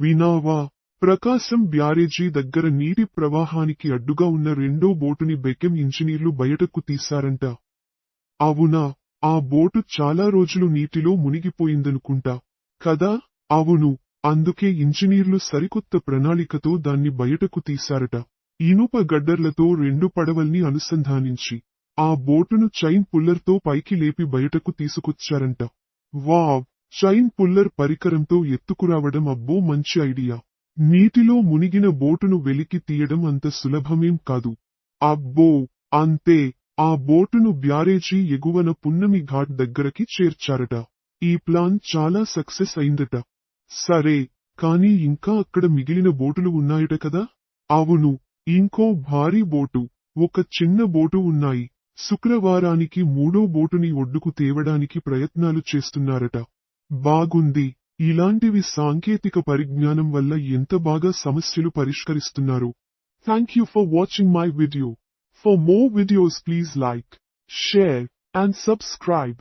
వినావా ప్రకాశం బ్యారేజీ దగ్గర నీటి ప్రవాహానికి అడ్డుగా ఉన్న రెండో బోటుని బెకెం ఇంజనీర్లు బయటకు తీశారంట. అవునా ఆ బోటు చాలా రోజులు నీటిలో మునిగిపోయిందనుకుంటా. కదా అవును అందుకే ఇంజనీర్లు సరికొత్త ప్రణాళికతో దాన్ని బయటకు తీశారట. ఇనుప గడ్డర్లతో రెండు పడవల్ని అనుసంధానించి ఆ బోటును చైన్ పుల్లర్తో పైకి లేపి బయటకు తీసుకొచ్చారంట. వావ్! చైన్ పుల్లర్ పరికరంతో ఎత్తుకురావడం అబ్బో మంచి ఐడియా. నీటిలో మునిగిన బోటును వెలికి తీయడం అంత సులభమేం కాదు. అబ్బో అంతే ఆ బోటును బ్యారేజీ ఎగువన పున్నమి ఘాట్ దగ్గరకి చేర్చారట. ఈ ప్లాన్ చాలా సక్సెస్ అయిందట. సరే కానీ ఇంకా అక్కడ మిగిలిన బోటులు ఉన్నాయట కదా? అవును ఇంకో భారీ బోటు ఒక చిన్న బోటు ఉన్నాయి. శుక్రవారానికి మూడో బోటుని ఒడ్డుకు తేవడానికి ప్రయత్నాలు చేస్తున్నారట. బాగుంది. ఇలాంటివి సాంకేతిక పరిజ్ఞానం వల్ల ఎంత బాగా సమస్యలు పరిష్కరిస్తున్నారు. Thank you for watching my video for more videos please like share and subscribe